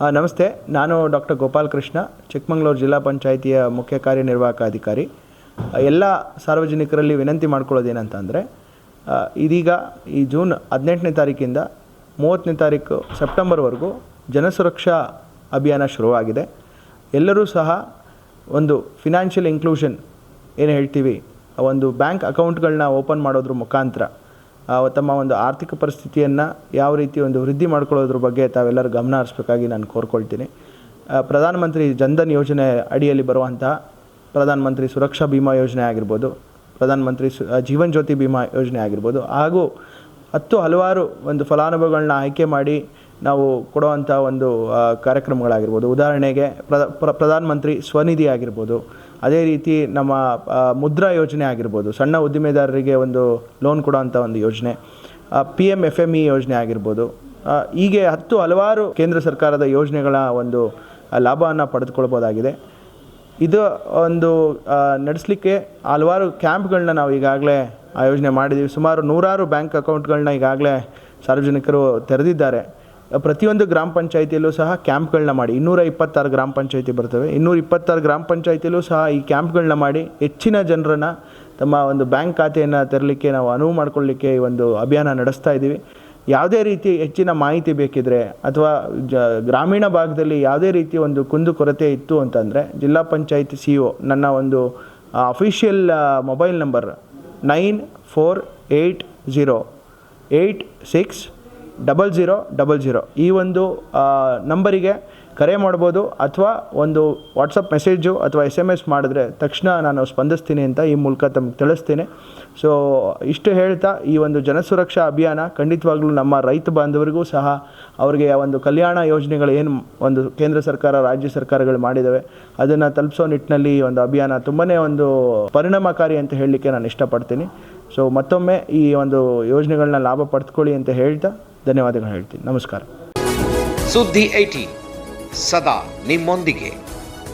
ನಮಸ್ತೆ. ನಾನು ಡಾಕ್ಟರ್ ಗೋಪಾಲ್ ಕೃಷ್ಣ, ಚಿಕ್ಕಮಗಳೂರು ಜಿಲ್ಲಾ ಪಂಚಾಯಿತಿಯ ಮುಖ್ಯ ಕಾರ್ಯನಿರ್ವಾಹಕ ಅಧಿಕಾರಿ ಎಲ್ಲ ಸಾರ್ವಜನಿಕರಲ್ಲಿ ವಿನಂತಿ ಮಾಡ್ಕೊಳ್ಳೋದೇನಂತಂದರೆ ಇದೀಗ ಈ ಜೂನ್ ಹದಿನೆಂಟನೇ ತಾರೀಕಿಂದ ಮೂವತ್ತನೇ ತಾರೀಕು ಸೆಪ್ಟೆಂಬರ್ವರೆಗೂ ಜನಸುರಕ್ಷಾ ಅಭಿಯಾನ ಶುರುವಾಗಿದೆ. ಎಲ್ಲರೂ ಸಹ ಒಂದು ಫಿನಾನ್ಷಿಯಲ್ ಇನ್ಕ್ಲೂಷನ್ ಏನು ಹೇಳ್ತೀವಿ ಒಂದು ಬ್ಯಾಂಕ್ ಅಕೌಂಟ್ಗಳನ್ನ ಓಪನ್ ಮಾಡೋದ್ರ ಮುಖಾಂತರ ತಮ್ಮ ಒಂದು ಆರ್ಥಿಕ ಪರಿಸ್ಥಿತಿಯನ್ನು ಯಾವ ರೀತಿ ಒಂದು ವೃದ್ಧಿ ಮಾಡ್ಕೊಳ್ಳೋದ್ರ ಬಗ್ಗೆ ತಾವೆಲ್ಲರೂ ಗಮನ ಹರಿಸ್ಬೇಕಾಗಿ ನಾನು ಕೋರ್ಕೊಳ್ತೀನಿ. ಪ್ರಧಾನಮಂತ್ರಿ ಜನ್ಧನ್ ಯೋಜನೆ ಅಡಿಯಲ್ಲಿ ಬರುವಂತಹ ಪ್ರಧಾನಮಂತ್ರಿ ಸುರಕ್ಷಾ ಬಿಮಾ ಯೋಜನೆ ಆಗಿರ್ಬೋದು, ಪ್ರಧಾನಮಂತ್ರಿ ಸು ಜೀವನ್ ಜ್ಯೋತಿ ಬಿಮಾ ಯೋಜನೆ ಆಗಿರ್ಬೋದು, ಹಾಗೂ ಹತ್ತು ಹಲವಾರು ಒಂದು ಫಲಾನುಭವಿಗಳನ್ನ ಆಯ್ಕೆ ಮಾಡಿ ನಾವು ಕೊಡುವಂಥ ಒಂದು ಕಾರ್ಯಕ್ರಮಗಳಾಗಿರ್ಬೋದು. ಉದಾಹರಣೆಗೆ ಪ್ರ ಪ್ರ- ಪ್ರಧಾನಮಂತ್ರಿ ಸ್ವನಿಧಿ ಆಗಿರ್ಬೋದು ಅದೇ ರೀತಿ ನಮ್ಮ ಮುದ್ರಾ ಯೋಜನೆ ಆಗಿರ್ಬೋದು, ಸಣ್ಣ ಉದ್ದಿಮೆದಾರರಿಗೆ ಒಂದು ಲೋನ್ ಕೊಡುವಂಥ ಒಂದು ಯೋಜನೆ P M F M E ಯೋಜನೆ ಆಗಿರ್ಬೋದು ಹೀಗೆ ಹತ್ತು ಹಲವಾರು ಕೇಂದ್ರ ಸರ್ಕಾರದ ಯೋಜನೆಗಳ ಒಂದು ಲಾಭವನ್ನು ಪಡೆದುಕೊಳ್ಬೋದಾಗಿದೆ. ಇದು ಒಂದು ನಡೆಸಲಿಕ್ಕೆ ಹಲವಾರು ಕ್ಯಾಂಪ್ಗಳನ್ನ ನಾವು ಈಗಾಗಲೇ ಆಯೋಜನೆ ಮಾಡಿದ್ದೀವಿ ಸುಮಾರು ನೂರಾರು ಬ್ಯಾಂಕ್ ಅಕೌಂಟ್ಗಳನ್ನ ಈಗಾಗಲೇ ಸಾರ್ವಜನಿಕರು ತೆರೆದಿದ್ದಾರೆ. ಪ್ರತಿಯೊಂದು ಗ್ರಾಮ ಪಂಚಾಯಿತಿಯಲ್ಲೂ ಸಹ ಕ್ಯಾಂಪ್ಗಳನ್ನ ಮಾಡಿ. ಇನ್ನೂರ ಇಪ್ಪತ್ತಾರು ಗ್ರಾಮ ಪಂಚಾಯಿತಿ ಬರ್ತವೆ. ಇನ್ನೂರ ಇಪ್ಪತ್ತಾರು ಗ್ರಾಮ ಪಂಚಾಯಿತಿಯಲ್ಲೂ ಸಹ ಈ ಕ್ಯಾಂಪ್ಗಳನ್ನ ಮಾಡಿ ಹೆಚ್ಚಿನ ಜನರನ್ನು ತಮ್ಮ ಒಂದು ಬ್ಯಾಂಕ್ ಖಾತೆಯನ್ನು ತೆರಲಿಕ್ಕೆ ನಾವು ಅನುವು ಮಾಡಿಕೊಳ್ಳಿಕ್ಕೆ ಈ ಒಂದು ಅಭಿಯಾನ ನಡೆಸ್ತಾ ಇದ್ದೀವಿ. ಯಾವುದೇ ರೀತಿ ಹೆಚ್ಚಿನ ಮಾಹಿತಿ ಬೇಕಿದ್ರೆ ಅಥವಾ ಜ, ಗ್ರಾಮೀಣ ಭಾಗದಲ್ಲಿ ಯಾವುದೇ ರೀತಿ ಒಂದು ಕುಂದು ಕೊರತೆ ಇತ್ತು ಅಂತಂದರೆ ಜಿಲ್ಲಾ ಪಂಚಾಯಿತಿ ಸಿ ಒ ನನ್ನ ಒಂದು official mobile number nine four eight zero eight six double zero double zero ಈ ಒಂದು ನಂಬರಿಗೆ ಕರೆ ಮಾಡ್ಬೋದು ಅಥವಾ ಒಂದು ವಾಟ್ಸಪ್ ಮೆಸೇಜು ಅಥವಾ ಎಸ್ ಎಂ ಎಸ್ ಮಾಡಿದ್ರೆ ತಕ್ಷಣ ನಾನು ಸ್ಪಂದಿಸ್ತೀನಿ ಅಂತ ಈ ಮೂಲಕ ತಮಗೆ ತಿಳಿಸ್ತೀನಿ. ಸೊ ಇಷ್ಟು ಹೇಳ್ತಾ ಈ ಒಂದು ಜನಸುರಕ್ಷಾ ಅಭಿಯಾನ ಖಂಡಿತವಾಗ್ಲೂ ನಮ್ಮ ರೈತ ಬಾಂಧವರಿಗೂ ಸಹ ಅವರಿಗೆ ಒಂದು ಕಲ್ಯಾಣ ಯೋಜನೆಗಳು ಏನು ಒಂದು ಕೇಂದ್ರ ಸರ್ಕಾರ, ರಾಜ್ಯ ಸರ್ಕಾರಗಳು ಮಾಡಿದ್ದಾವೆ, ಅದನ್ನು ತಲುಪಿಸೋ ನಿಟ್ಟಿನಲ್ಲಿ ಈ ಒಂದು ಅಭಿಯಾನ ತುಂಬಾ ಒಂದು ಪರಿಣಾಮಕಾರಿ ಅಂತ ಹೇಳಲಿಕ್ಕೆ ನಾನು ಇಷ್ಟಪಡ್ತೀನಿ. ಸೊ ಮತ್ತೊಮ್ಮೆ ಈ ಒಂದು ಯೋಜನೆಗಳನ್ನ ಲಾಭ ಪಡ್ಕೊಳ್ಳಿ ಅಂತ ಹೇಳ್ತಾ ಧನ್ಯವಾದಗಳು ಹೇಳ್ತೀನಿ. ನಮಸ್ಕಾರ. ಸುದ್ದಿ ಏಟಿ ಸದಾ ನಿಮ್ಮೊಂದಿಗೆ.